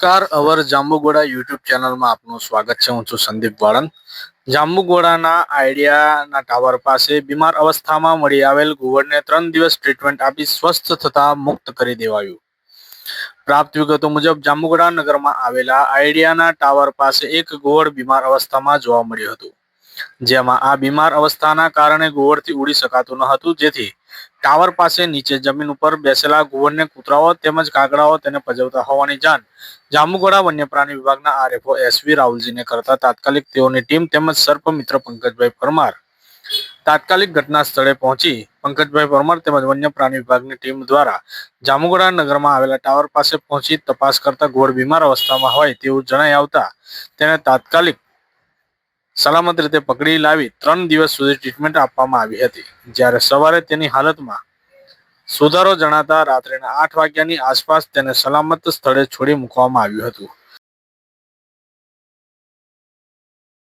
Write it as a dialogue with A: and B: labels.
A: નમસ્કાર. અવર જાંબુગોડા યુટ્યુબ ચેનલમાં આપનું સ્વાગત છે. હું છું સંદીપ વાળન જાંબુગોડાના આઈડિયાના ટાવર પાસે બીમાર અવસ્થામાં મળી આવેલ ઘુવડને ત્રણ દિવસ ટ્રીટમેન્ટ આપી સ્વસ્થ થતા મુક્ત કરી દેવાયું. પ્રાપ્ત વિગતો મુજબ, જાંબુગોડા નગરમાં આવેલા આઈડિયાના ટાવર પાસે એક ઘુવડ બીમાર અવસ્થામાં જોવા મળ્યું હતું. જેમાં આ બીમાર અવસ્થાના કારણે ઘુવડથી ઉડી શકાતું ન હતું. જેથી ટાવર પાસે નીચે જમીન ઉપર બેસેલા ઘુવડને કૂતરાઓ તેમજ કાગડાઓ તેને પજવતા હોવાની જાણ જાંબુગોડા વન્ય પ્રાણી વિભાગના આરએફઓ એસવી રાહુલજીને કરતા તાત્કાલિક તેઓની ટીમ તેમજ સર્પ મિત્ર પંકજભાઈ પરમાર તાત્કાલિક ઘટના સ્થળે પહોંચી પંકજભાઈ પરમાર તેમજ વન્ય પ્રાણી વિભાગની ટીમ દ્વારા જાંબુગોડા નગરમાં આવેલા ટાવર પાસે પહોંચી તપાસ કરતા ઘોડ બીમાર અવસ્થામાં હોય તેવું જણાઈ આવતા તેને તાત્કાલિક સલામત રીતે પકડી લાવી ત્રણ દિવસ સુધી ટ્રીટમેન્ટ આપવામાં આવી હતી. જ્યારે સવારે તેની હાલતમાં સુધારો જણાતા રાત્રેના આઠ વાગ્યાની આસપાસ તેને સલામત સ્થળે છોડી મૂકવામાં આવ્યું હતું.